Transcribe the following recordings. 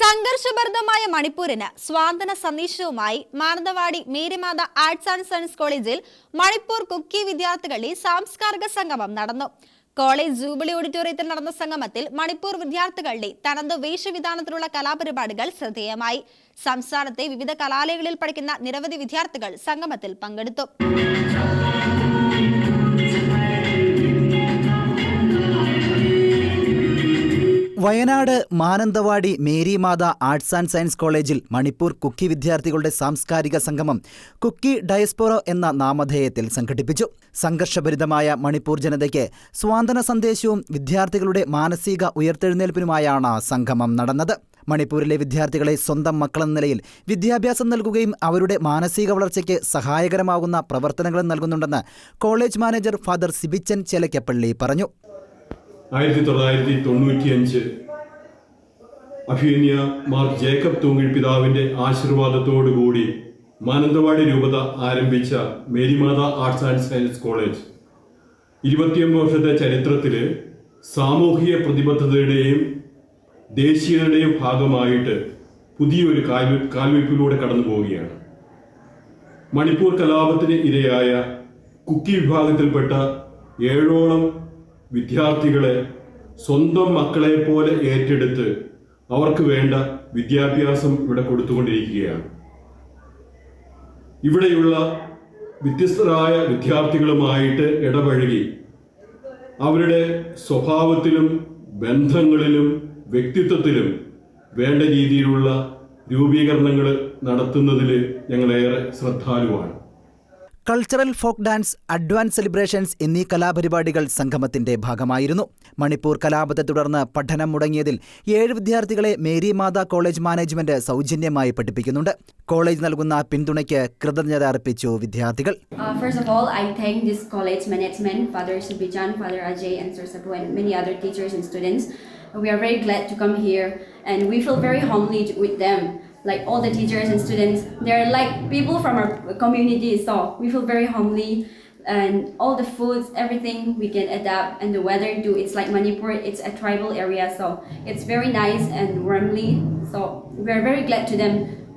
സംഘർഷഭരിതമായ മണിപ്പൂരിന് സ്വാതന്ത്ര്യ സന്ദേശവുമായി Mananthavady Marymatha arts and science കോളേജിൽ മണിപ്പൂർ കുക്കി വിദ്യാർത്ഥികളുടെ സാംസ്കാരിക സംഗമം നടന്നു. കോളേജ് ജൂബിലി ഓഡിറ്റോറിയത്തിൽ നടന്ന സംഗമത്തിൽ മണിപ്പൂർ വിദ്യാർത്ഥികളുടെ തനത് വേഷവിധാനത്തിലുള്ള കലാപരിപാടികൾ ശ്രദ്ധേയമായി. സംസ്ഥാനത്തെ വിവിധ കലാലയങ്ങളിൽ പഠിക്കുന്ന നിരവധി വിദ്യാർത്ഥികൾ സംഗമത്തിൽ പങ്കെടുത്തു. Wayanad Mananthavady Marymatha arts and science കോളേജിൽ മണിപ്പൂർ കുക്കി വിദ്യാർത്ഥികളുടെ സാംസ്കാരിക സംഗമം കുക്കി ഡയസ്പോറോ എന്ന നാമധേയത്തിൽ സംഘടിപ്പിച്ചു. സംഘർഷഭരിതമായ മണിപ്പൂർ ജനതയ്ക്ക് സ്വാതന്ത്ര്യ സന്ദേശവും വിദ്യാർത്ഥികളുടെ മാനസിക ഉയർത്തെഴുന്നേൽപ്പിനുമായാണ് സംഗമം നടന്നത്. മണിപ്പൂരിലെ വിദ്യാർത്ഥികളെ സ്വന്തം മക്കളെന്ന നിലയിൽ വിദ്യാഭ്യാസം നൽകുകയും അവരുടെ മാനസിക വളർച്ചയ്ക്ക് സഹായകരമാകുന്ന പ്രവർത്തനങ്ങളും നൽകുന്നുണ്ടെന്ന് college manager father Sibichan Chelakkappally പറഞ്ഞു. ആയിരത്തി തൊള്ളായിരത്തി തൊണ്ണൂറ്റി അഞ്ച് അഭിയന്യ മാർ ജേക്കബ് തൂങ്ങിൽ പിതാവിന്റെ ആശീർവാദത്തോടുകൂടി മാനന്തവാടി രൂപത ആരംഭിച്ച Marymatha arts and science college. ഇരുപത്തിയൊമ്പത് വർഷത്തെ ചരിത്രത്തിൽ സാമൂഹിക പ്രതിബദ്ധതയുടെയും ദേശീയതയുടെയും ഭാഗമായിട്ട് പുതിയൊരു കാൽവെ കാൽവെപ്പിലൂടെ കടന്നു പോവുകയാണ്. മണിപ്പൂർ കലാപത്തിന് ഇരയായ കുക്കി വിഭാഗത്തിൽപ്പെട്ട ഏഴോളം വിദ്യാർത്ഥികളെ സ്വന്തം മക്കളെ പോലെ ഏറ്റെടുത്ത് അവർക്ക് വേണ്ട വിദ്യാഭ്യാസം ഇവിടെ കൊടുത്തുകൊണ്ടിരിക്കുകയാണ്. ഇവിടെയുള്ള വ്യത്യസ്തരായ വിദ്യാർത്ഥികളുമായിട്ട് ഇടപഴകി അവരുടെ സ്വഭാവത്തിലും ബന്ധങ്ങളിലും വ്യക്തിത്വത്തിലും വേണ്ട രീതിയിലുള്ള രൂപീകരണങ്ങൾ നടത്തുന്നതിൽ ഞങ്ങളേറെ ശ്രദ്ധാലുവാണ്. Cultural folk dance advance celebrations എന്നീ കലാപരിപാടികൾ സംഗമത്തിന്റെ ഭാഗമായിരുന്നു മണിപ്പൂർ കലാപത്തെ തുടർന്ന് പഠനം മുടങ്ങിയതിൽ ഏഴ് വിദ്യാർത്ഥികളെ മേരി മാതാ കോളേജ് മാനേജ്മെന്റ് സൗജന്യമായി പഠിപ്പിക്കുന്നുണ്ട് കോളേജ് നൽകുന്ന പിന്തുണയ്ക്ക് കൃതജ്ഞത അർപ്പിച്ചു വിദ്യാർത്ഥികൾ Uh, first of all, I thank this college management, Father Subijan, Father Ajay, and Sir Sabu, and many other teachers and students. We are very glad to come here, and we feel very homely with them. Like all the teachers and students, they're like people from our community, so we feel very homely. And all the foods, everything we can adapt, and the weather too. It's like Manipur, it's a tribal area, so it's very nice and warmly. So we are very glad to them.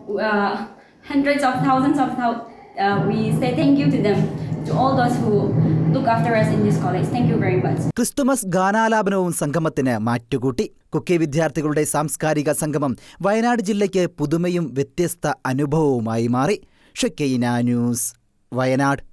Uh, hundreds of thousands of thou- uh, we say thank you to them. Christmas ഗാനാലാപനവും സംഗമത്തിന് മാറ്റുകൂട്ടി. കുക്കി വിദ്യാർത്ഥികളുടെ സാംസ്കാരിക സംഗമം വയനാട് ജില്ലയ്ക്ക് പുതുമയും വ്യത്യസ്ത അനുഭവവുമായി മാറി. Shekinah news Wayanad.